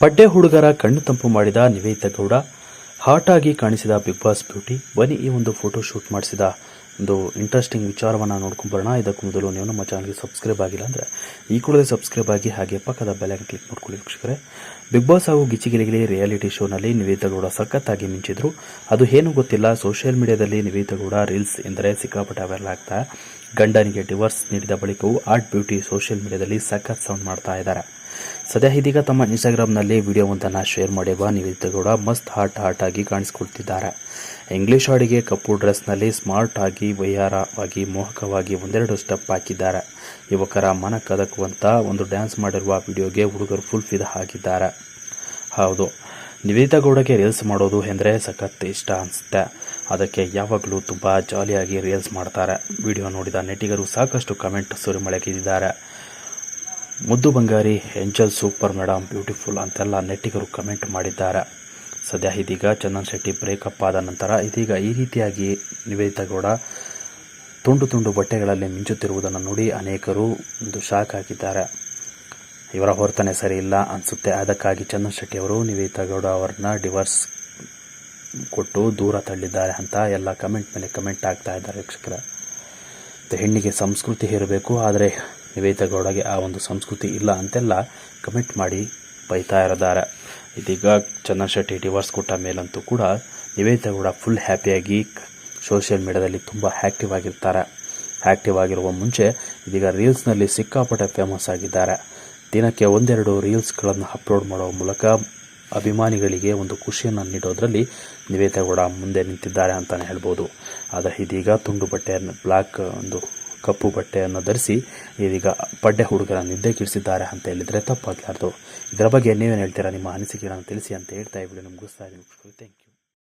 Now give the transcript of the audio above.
ಪಡ್ಡೆ ಹುಡುಗರ ಕಣ್ಣು ತಂಪು ಮಾಡಿದ ನಿವೇದಿತ ಗೌಡ ಹಾಟ್ ಆಗಿ ಕಾಣಿಸಿದ ಬಿಗ್ ಬಾಸ್ ಬ್ಯೂಟಿ, ಬನ್ನಿ ಈ ಒಂದು ಫೋಟೋ ಶೂಟ್ ಮಾಡಿಸಿದ. ಒಂದು ಇಂಟ್ರೆಸ್ಟಿಂಗ್ ವಿಚಾರವನ್ನು ನೋಡ್ಕೊಂಬರೋಣ ಇದಕ್ಕೂ ಮೊದಲು ನೀವು ನಮ್ಮ ಚಾನಲ್ಗೆ ಸಬ್ಸ್ಕ್ರೈಬ್ ಆಗಿಲ್ಲ ಅಂದರೆ ಈ ಕೂಡಲೇ ಸಬ್ಸ್ಕ್ರೈಬ್ ಆಗಿ ಹಾಗೆ ಪಕ್ಕದ ಬೆಲೆಗೆ ಕ್ಲಿಕ್ ಮಾಡ್ಕೊಳ್ಳಿ ವೀಕ್ಷಕರೇ. ಬಿಗ್ ಬಾಸ್ ಹಾಗೂ ಗಿಚಿಗಿಲಿಗಿಲಿ ರಿಯಾಲಿಟಿ ಶೋನಲ್ಲಿ ನಿವೇದಿತ ಗೌಡ ಸಖತ್ತಾಗಿ ಮಿಂಚಿದ್ರು. ಅದು ಏನು ಗೊತ್ತಿಲ್ಲ ಸೋಷಿಯಲ್ ಮೀಡಿಯಾದಲ್ಲಿ ನಿವೇದಿತ ಗೌಡ ರೀಲ್ಸ್ ಎಂದರೆ ಸಿಕ್ಕಾಪಟ್ಟೆ ವೈರಲ್ ಆಗ್ತಾ, ಗಂಡನಿಗೆ ಡಿವೋರ್ಸ್ ನೀಡಿದ ಬಳಿಕವೂ ಆರ್ಟ್ ಬ್ಯೂಟಿ ಸೋಷಿಯಲ್ ಮೀಡಿಯಾದಲ್ಲಿ ಸಖತ್ ಸೌಂಡ್ ಮಾಡ್ತಾ ಇದ್ದಾರೆ. ಸದ್ಯ ಇದೀಗ ತಮ್ಮ ಇನ್ಸ್ಟಾಗ್ರಾಮ್ನಲ್ಲಿ ವಿಡಿಯೋವೊಂದನ್ನು ಶೇರ್ ಮಾಡಿರುವ ನಿವೇದಿತ ಗೌಡ ಮಸ್ತ್ ಹಾಟ್ ಹಾಟ್ ಆಗಿ ಕಾಣಿಸಿಕೊಳ್ತಿದ್ದಾರೆ. ಇಂಗ್ಲಿಷ್ ಹಾಡಿಗೆ ಕಪ್ಪು ಡ್ರೆಸ್ನಲ್ಲಿ ಸ್ಮಾರ್ಟ್ ಆಗಿ, ವೈಯಾರವಾಗಿ, ಮೋಹಕವಾಗಿ ಒಂದೆರಡು ಸ್ಟೆಪ್ ಹಾಕಿದ್ದಾರೆ. ಯುವಕರ ಮನ ಕದಕುವಂತ ಒಂದು ಡ್ಯಾನ್ಸ್ ಮಾಡಿರುವ ವಿಡಿಯೋಗೆ ಹುಡುಗರು ಫುಲ್ ಫಿದ ಹಾಕಿದ್ದಾರೆ. ಹೌದು, ನಿವೇದಿತಾ ಗೌಡಗೆ ರೀಲ್ಸ್ ಮಾಡೋದು ಎಂದರೆ ಸಖತ್ ಇಷ್ಟ ಅನಿಸುತ್ತೆ. ಅದಕ್ಕೆ ಯಾವಾಗಲೂ ತುಂಬ ಜಾಲಿಯಾಗಿ ರೀಲ್ಸ್ ಮಾಡ್ತಾರೆ. ವಿಡಿಯೋ ನೋಡಿದ ನೆಟಿಗರು ಸಾಕಷ್ಟು ಕಮೆಂಟ್ ಸುರಿಮಳೆಗಿದ್ದಾರೆ. ಮುದ್ದು ಬಂಗಾರಿ, ಏಂಜಲ್ ಸೂಪರ್ ಮೇಡಮ್ ಬ್ಯೂಟಿಫುಲ್ ಅಂತೆಲ್ಲ ನೆಟ್ಟಿಗರು ಕಮೆಂಟ್ ಮಾಡಿದ್ದಾರೆ. ಸದ್ಯ ಇದೀಗ ಚಂದನ್ ಶೆಟ್ಟಿ ಬ್ರೇಕಪ್ ಆದ ನಂತರ ಇದೀಗ ಈ ರೀತಿಯಾಗಿ ನಿವೇದಿತಾ ಗೌಡ ತುಂಡು ತುಂಡು ಬಟ್ಟೆಗಳಲ್ಲಿ ಮಿಂಚುತ್ತಿರುವುದನ್ನು ನೋಡಿ ಅನೇಕರು ಒಂದು ಶಾಕ್ ಹಾಕಿದ್ದಾರೆ. ಇವರ ಹೊರತನೆ ಸರಿ ಇಲ್ಲ ಅನಿಸುತ್ತೆ. ಅದಕ್ಕಾಗಿ ಚಂದನ್ ಶೆಟ್ಟಿ ಅವರು ನಿವೇದಿತಾ ಗೌಡ ಅವರನ್ನ ಡಿವೋರ್ಸ್ ಕೊಟ್ಟು ದೂರ ತಳ್ಳಿದ್ದಾರೆ ಅಂತ ಎಲ್ಲ ಕಮೆಂಟ್ ಮೇಲೆ ಕಮೆಂಟ್ ಆಗ್ತಾ ಇದ್ದಾರೆ. ವೀಕ್ಷಕರ ಹೆಣ್ಣಿಗೆ ಸಂಸ್ಕೃತಿ ಇರಬೇಕು, ಆದರೆ ನಿವೇದಿತಾ ಗೌಡಗೆ ಆ ಒಂದು ಸಂಸ್ಕೃತಿ ಇಲ್ಲ ಅಂತೆಲ್ಲ ಕಮೆಂಟ್ ಮಾಡಿ ಬೈತಾ ಇರಿದ್ದಾರೆ ಇದೀಗ ಚಂದನ್ ಶೆಟ್ಟಿ ಡಿವೋರ್ಸ್ ಕೊಟ್ಟ ಮೇಲಂತೂ ಕೂಡ ನಿವೇದಗೌಡ ಗೌಡ ಫುಲ್ ಹ್ಯಾಪಿಯಾಗಿ ಸೋಷಿಯಲ್ ಮೀಡಿಯಾದಲ್ಲಿ ತುಂಬ ಆ್ಯಕ್ಟಿವ್ ಆಗಿರ್ತಾರೆ. ಆ್ಯಕ್ಟಿವ್ ಆಗಿರುವ ಮುಂಚೆ ಇದೀಗ ರೀಲ್ಸ್ನಲ್ಲಿ ಸಿಕ್ಕಾಪಟ್ಟೆ ಫೇಮಸ್ ಆಗಿದ್ದಾರೆ. ದಿನಕ್ಕೆ ಒಂದೆರಡು ರೀಲ್ಸ್ಗಳನ್ನು ಅಪ್ಲೋಡ್ ಮಾಡುವ ಮೂಲಕ ಅಭಿಮಾನಿಗಳಿಗೆ ಒಂದು ಖುಷಿಯನ್ನು ನೀಡೋದರಲ್ಲಿ ನಿವೇದಗೌಡ ಗೌಡ ಮುಂದೆ ನಿಂತಿದ್ದಾರೆ ಅಂತಲೇ ಹೇಳ್ಬೋದು. ಆದರೆ ಇದೀಗ ತುಂಡು ಬಟ್ಟೆಯನ್ನು ಬ್ಲ್ಯಾಕ್ ಒಂದು ಕಪ್ಪು ಬಟ್ಟೆಯನ್ನು ಧರಿಸಿ ಇದೀಗ ಪಡ್ಡೆ ಹುಡುಗರ ನಿದ್ದೆ ಕಿಡಿಸಿದ್ದಾರೆ ಅಂತ ಹೇಳಿದರೆ ತಪ್ಪಾಗಲಾರ್ದು ಇದರ ಬಗ್ಗೆ ನೀವೇನು ಹೇಳ್ತೀರಾ? ನಿಮ್ಮ ಅನಿಸಿಕೆಗಳನ್ನು ತಿಳಿಸಿ ಅಂತ ಹೇಳ್ತಾ ಇದ್ದೀವಿ ವಿಡಿಯೋ ಮುಗಿಸ್ತಾ ಇದ್ದೀನಿ ಥ್ಯಾಂಕ್ ಯು